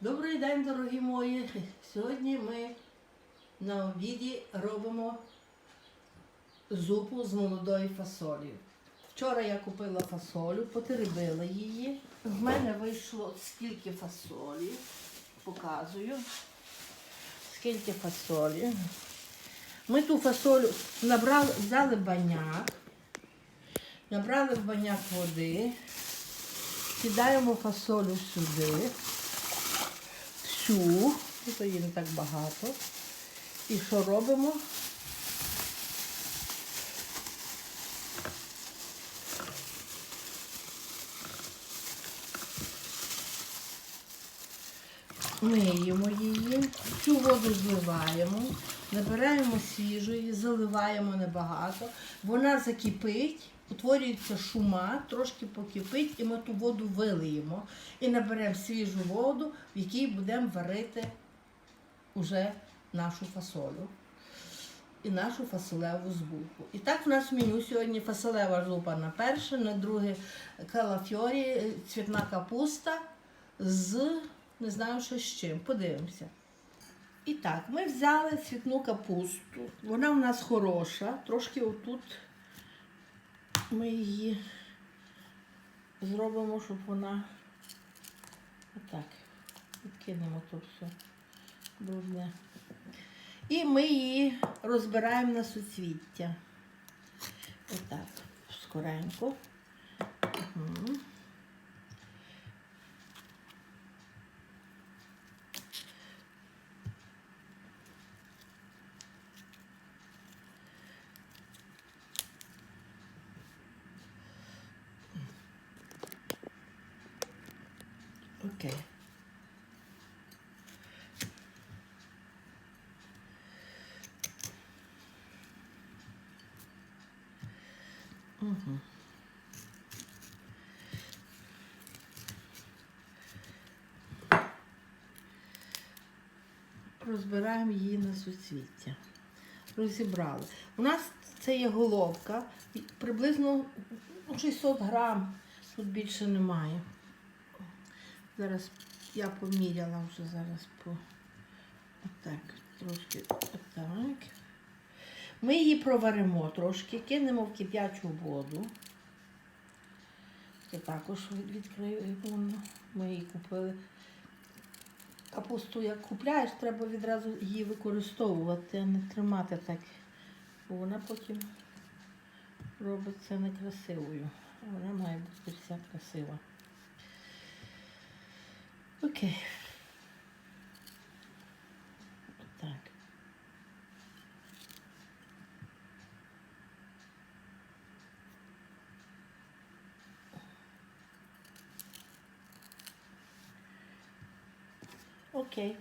Добрий день, дорогі мої. Сьогодні ми на обіді робимо зупу з молодої фасолі. Вчора я купила фасолю, потеребила її. В мене вийшло скільки фасолі. Показую. Скільки фасолі. Ми ту фасолю набрали, взяли баняк, набрали в баняк води, кидаємо фасолю сюди всю, то її не так багато. І що робимо? Миємо її, цю воду зливаємо, набираємо свіжої, заливаємо небагато. Вона закипить, утворюється шума, трошки покипить, і ми ту воду вилиємо. І наберемо свіжу воду, в якій будемо варити уже нашу фасолю і нашу фасолеву збупу. І так в нас меню сьогодні фасолева зупа на перше, на друге калафьорі, цвітна капуста з не знаю, що з чим. Подивимося. І так, ми взяли цвітну капусту. Вона в нас хороша. Трошки отут ми її зробимо, щоб вона отак. Відкинемо то все брудне. І ми її розбираємо на суцвіття. Отак, скоренько. Угу. Окей. Угу. Розбираємо її на суцвіття. Розібрали. У нас це є головка, приблизно ну, 600 грам, тут більше немає. Зараз я поміряла вже зараз по отак, трошки отак. Ми її проваримо трошки, кинемо в кип'ячу воду. Я також відкрию. Ми її купили. Капусту як купляєш, треба відразу її використовувати, а не тримати так. Бо вона потім робиться некрасивою. Вона має бути вся красива. Окей. Так. Окей.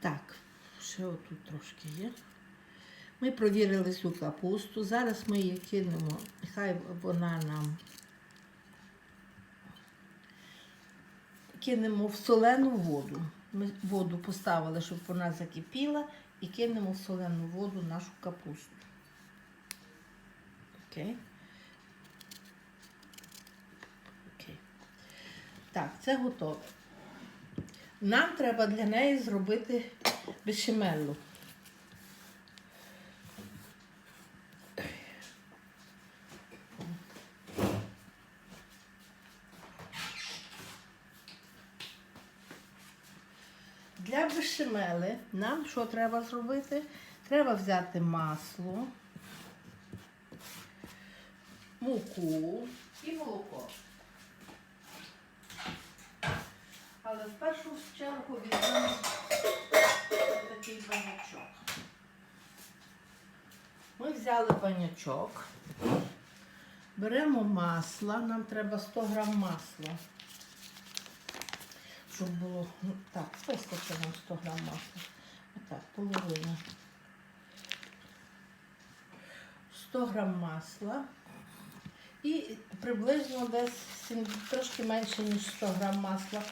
Так, ще отут трошки є. Ми провірили цю капусту. Зараз ми її кинемо, хай вона нам кинемо в солену воду. Ми воду поставили, щоб вона закипіла, і кинемо в солену воду нашу капусту. Окей. Окей. Так, це готове. Нам треба для неї зробити бешемелу. Для бешемели нам що треба зробити? Треба взяти масло, муку і молоко. Але в першу чергу візьмемо такий банячок. Ми взяли банячок, беремо масло, нам треба 100 грам масла щоб було ну, так, вистачило 100 грам масла. Отак, половина. 100 грам масла і приблизно десь трошки менше, ніж 100 грам масла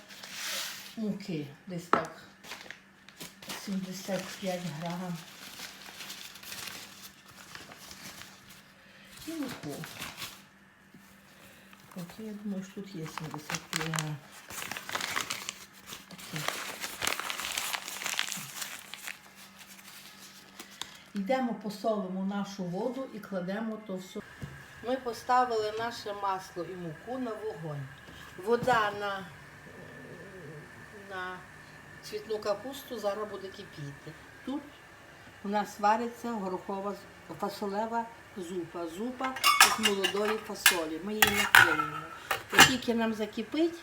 муки. Десь так 75 грам. І муку. От, я думаю, що тут є 75 грам. Йдемо посолимо нашу воду і кладемо то все. Ми поставили наше масло і муку на вогонь. Вода на, на цвітну капусту зараз буде кипіти. Тут у нас вариться горохова фасолева зупа. Зупа з молодої фасолі. Ми її накриємо. Як тільки нам закипить,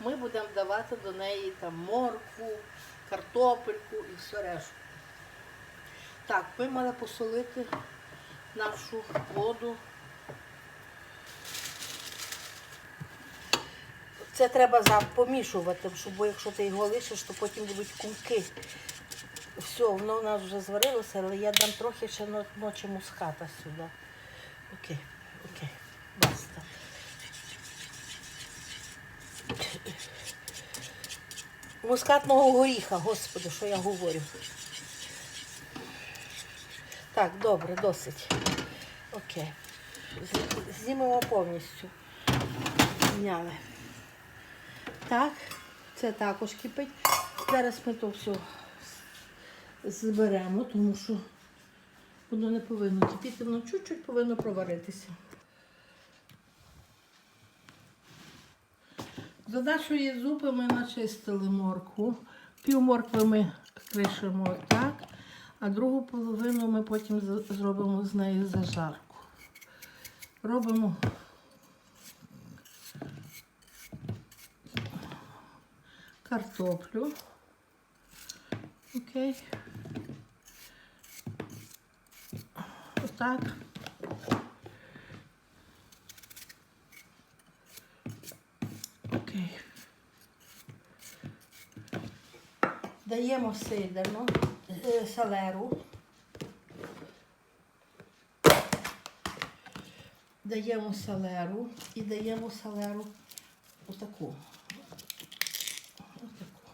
ми будемо давати до неї там моркву, картопельку і все решту. Так, ми мали посолити нашу воду. Це треба помішувати, бо якщо ти його лишиш, то потім будуть кумки. Все, воно у нас вже зварилося, але я дам трохи ще ночі муската сюди. Окей, окей, баста. Мускатного горіха, господи, що я говорю. Так, добре, досить. Окей. Знімемо повністю. Зняли. Так, це також кипить. Зараз ми то все зберемо, тому що воно не повинно кипіти, воно чуть-чуть повинно проваритися. До нашої зупи ми начистили моркву. Пів моркви ми кришимо так, а другу половину ми потім зробимо з нею зажарку. Робимо картоплю. Окей. Отак. Окей. Даємо сидерно, салеру. Даємо салеру і даємо салеру отаку. Отаку.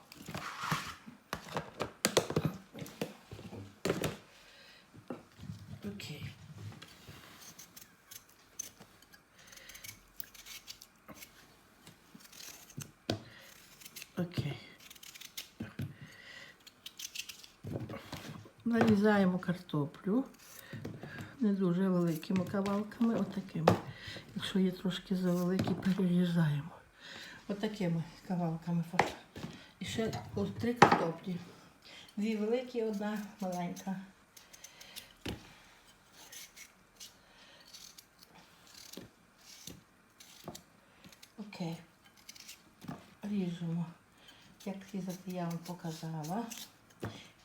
Окей. Окей. Нарізаємо картоплю не дуже великими кавалками, отакими. Якщо є трошки завеликі, перерізаємо. Отакими кавалками. І ще три картоплі. Дві великі, одна маленька. Окей. Ріжемо. Як я вам показала.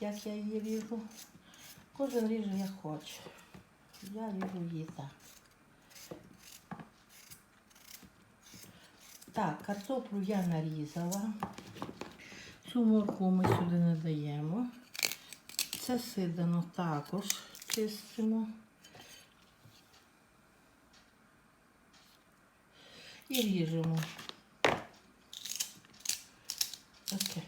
Як я її ріжу. Кожен ріже як хоче. Я ріжу її так. Так, картоплю я нарізала. Цю моркву ми сюди не даємо. Це сидано також чистимо. І ріжемо. Окей.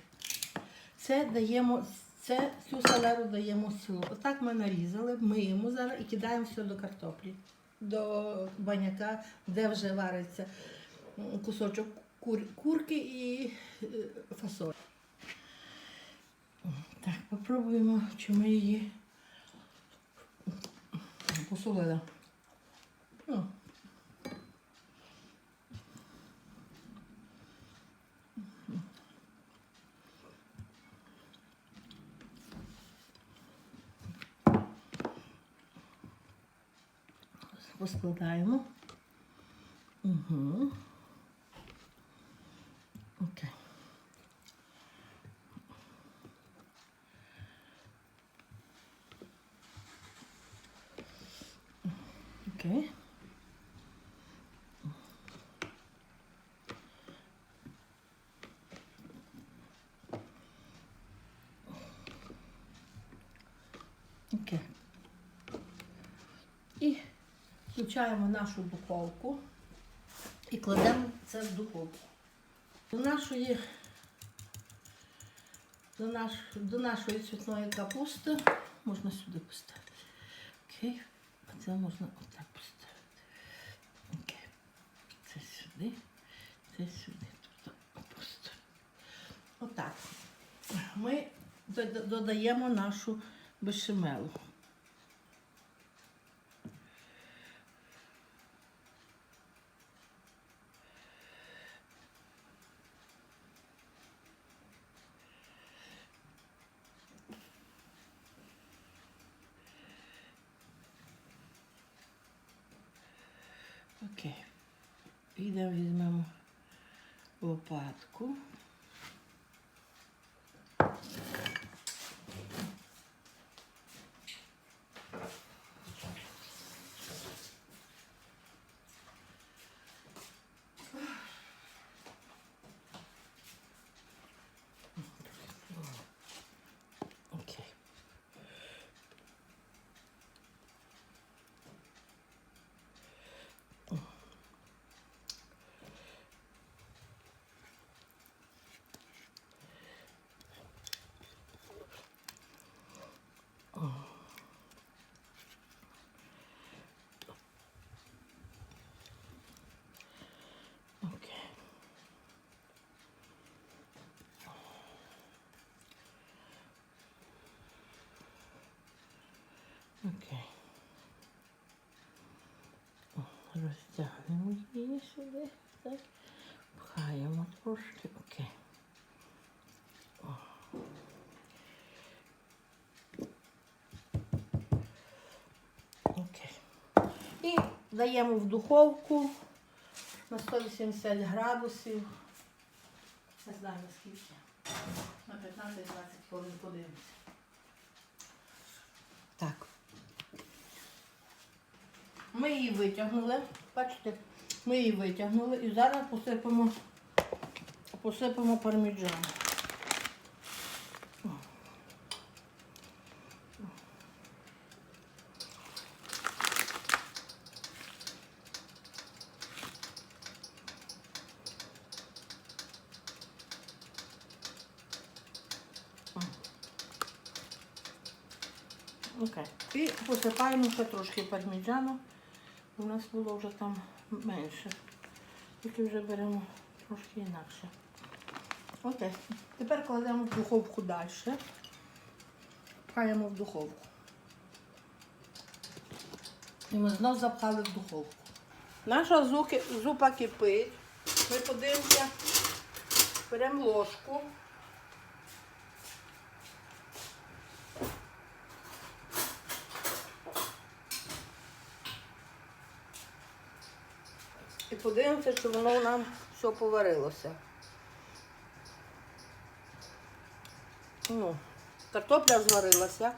Це даємо, це цю салеру даємо цілу. Отак ми нарізали, миємо зараз і кидаємо все до картоплі, до баняка, де вже вариться кусочок кур- курки і е, фасоль. Так, попробуємо, чи ми її посолили. Ну, Поскладаємо. Угу. включаємо нашу духовку і кладемо це в духовку. До нашої до, наш, до нашої цвітної капусти можна сюди поставити. Окей, це можна отак поставити. Окей. Це сюди, це сюди. Тобто Отак. Ми додаємо нашу бешемелу. Ідемо візьмемо лопатку. Окей. Окей. Окей. Розтягнемо її сюди. Так. Пхаємо трошки. Окей. Окей. І даємо в духовку на 180 градусів. Не знаю наскільки. На 15-20 хвилин подивимося. Ми її витягнули. Бачите, ми її витягнули і зараз посипемо, посипемо парміджаном. Окей. І посипаємо ще трошки парміджану. У нас було вже там менше. Тільки вже беремо трошки інакше. Окей. Тепер кладемо в духовку далі. Пхаємо в духовку. І ми знов запхали в духовку. Наша зупа кипить. Ми подивимося, беремо ложку. І подивимося, чи воно нам все поварилося. Ну, картопля зварилася.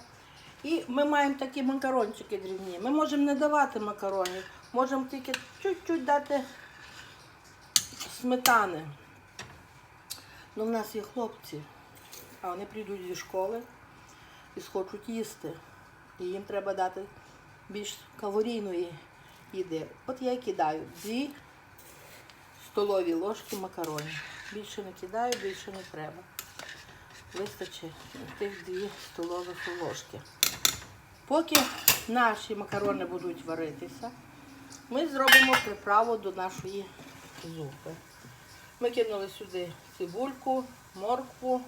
І ми маємо такі макарончики дрібні. Ми можемо не давати макаронів, можемо тільки чуть-чуть дати сметани. Ну, в нас є хлопці, а вони прийдуть зі школи і схочуть їсти. І їм треба дати більш калорійної їди. От я і кидаю дві столові ложки макаронів. Більше не кидаю, більше не треба. Вистачить тих дві столових ложки. Поки наші макарони будуть варитися, ми зробимо приправу до нашої зупи. Ми кинули сюди цибульку, моркву.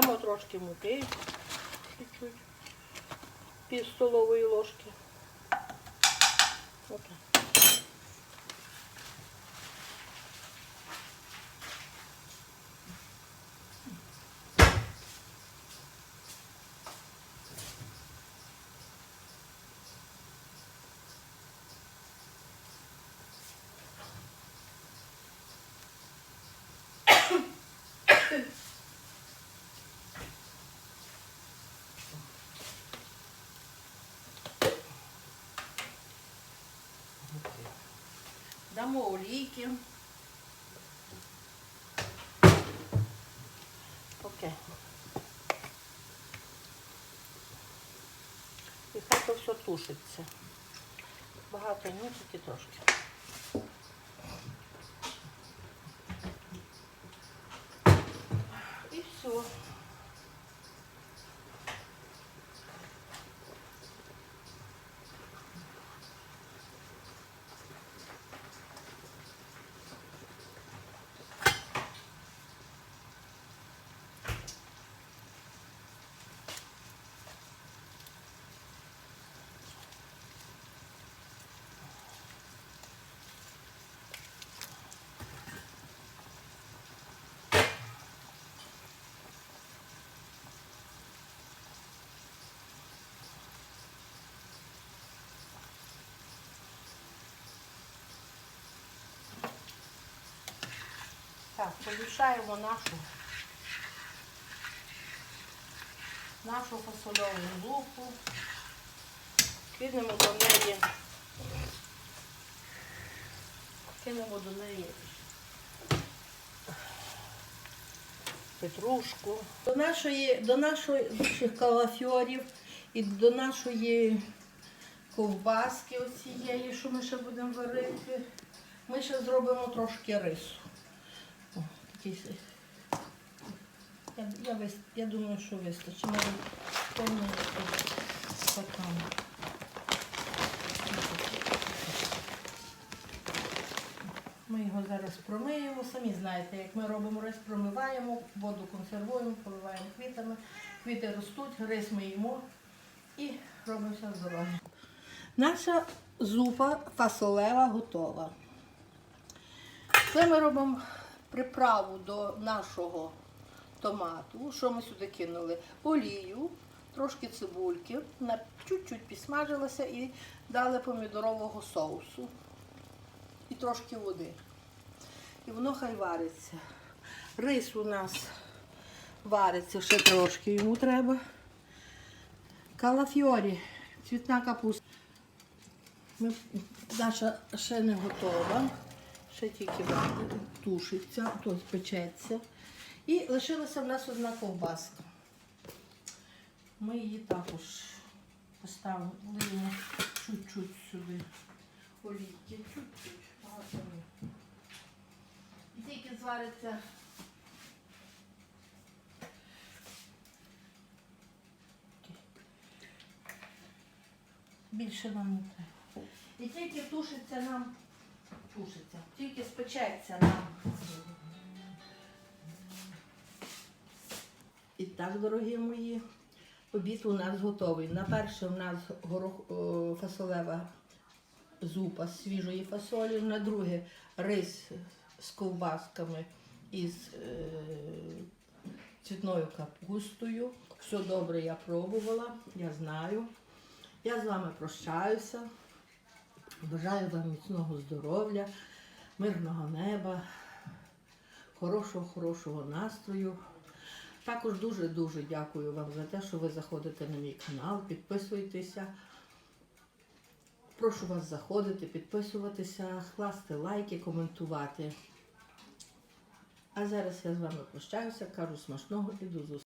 Дамо трошки муки, чуть-чуть, пів столової ложки. Отак. Дамо олійки. Окей. І хай то все тушиться. Багато ні, тільки трошки. все. Так, помішаємо нашу нашу фасольову зупу. Кинемо до неї. Кинемо до неї петрушку. До нашої, до наших калафьорів і до нашої ковбаски оцієї, що ми ще будемо варити. Ми ще зробимо трошки рису. О, я, я, я думаю, що вистачить. Навіть повний стакан. Ми його зараз промиємо. Самі знаєте, як ми робимо рис, промиваємо, воду консервуємо, поливаємо квітами. Квіти ростуть, рис ми їмо і робимося здоров'я. Наша зупа фасолева готова. Це ми робимо приправу до нашого томату. Що ми сюди кинули? Олію, трошки цибульки, чуть-чуть підсмажилася і дали помідорового соусу. І трошки води. І воно хай вариться. Рис у нас вариться ще трошки, йому треба. Калафьорі, цвітна капуста. Ми, наша ще не готова, ще тільки тушиться, то печеться. І лишилася в нас одна ковбаска. Ми її також поставимо чуть-чуть сюди. Олійки, чуть-чуть. І тільки звариться. Більше нам не треба. І тільки тушиться нам, тушиться, тільки спечеться нам. І так, дорогі мої, обід у нас готовий. На перше у нас горох, о, фасолева зупа з свіжої фасолі, на друге рис з ковбасками і з е, цвітною капустою. Все добре я пробувала, я знаю. Я з вами прощаюся. Бажаю вам міцного здоров'я, мирного неба, хорошого, хорошого настрою. Також дуже-дуже дякую вам за те, що ви заходите на мій канал, підписуєтеся. Прошу вас заходити, підписуватися, класти лайки, коментувати. А зараз я з вами прощаюся, кажу смачного і до зустрічі.